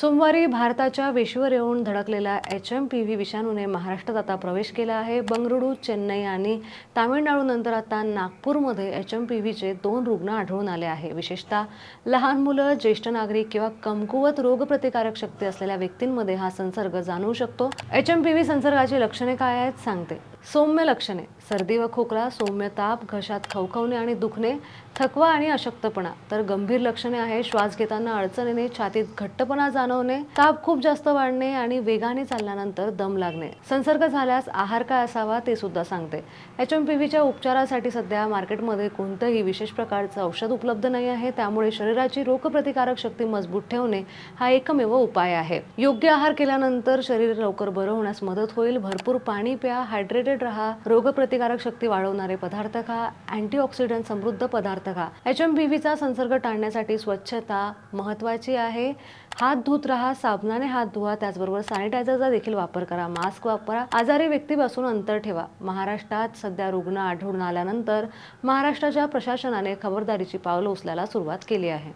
सोमवारी भारताच्या वेशीवर येऊन धडकलेल्या एच एम पी व्ही विषाणूने महाराष्ट्रात आता प्रवेश केला आहे. बंगळुरू चेन्नई आणि तामिळनाडूनंतर आता नागपूरमध्ये एच एम पी व्हीचे दोन रुग्ण आढळून आले आहे. विशेषतः लहान मुलं ज्येष्ठ नागरिक किंवा कमकुवत रोगप्रतिकारक शक्ती असलेल्या व्यक्तींमध्ये हा संसर्ग जाणवू शकतो. एच एम पी व्ही संसर्गाची लक्षणे काय आहेत सांगते. सौम्य लक्षणे सर्दी व खोकला सौम्य ताप घशात खवखवणे आणि दुखणे थकवा आणि अशक्तपणा. तर गंभीर लक्षणे आहे श्वास घेताना अडचणीने छातीत घट्टपणा जाणवणे ताप खूप जास्त वाढणे आणि वेगाने चालल्यानंतर दम लागणे. संसर्ग झाल्यास आहार काय असावा ते सुद्धा सांगते. एच एम पी व्हीच्या उपचारासाठी सध्या मार्केटमध्ये कोणतंही विशेष प्रकारचं औषध उपलब्ध नाही आहे. त्यामुळे शरीराची रोगप्रतिकारक शक्ती मजबूत ठेवणे हा एकमेव उपाय आहे. योग्य आहार केल्यानंतर शरीर लवकर बरं होण्यास मदत होईल. भरपूर पाणी प्या हायड्रेटेड राहा. रोगप्रतिकारक शक्ती वाढवणारे पदार्थ खा. अँटीऑक्सिडंट समृद्ध पदार्थ खा एच एम चा संसर्ग टाळण्यासाठी स्वच्छता महत्त्वाची आहे. हात धुत राहा साबणाने हात धुवा त्याचबरोबर सॅनिटायझरचा देखील वापर करा. मास्क वापरा. आजारी व्यक्तीपासून अंतर ठेवा. महाराष्ट्रात सध्या रुग्ण आढळून आल्यानंतर महाराष्ट्राच्या प्रशासनाने खबरदारीची पावलं उचलायला सुरुवात केली आहे.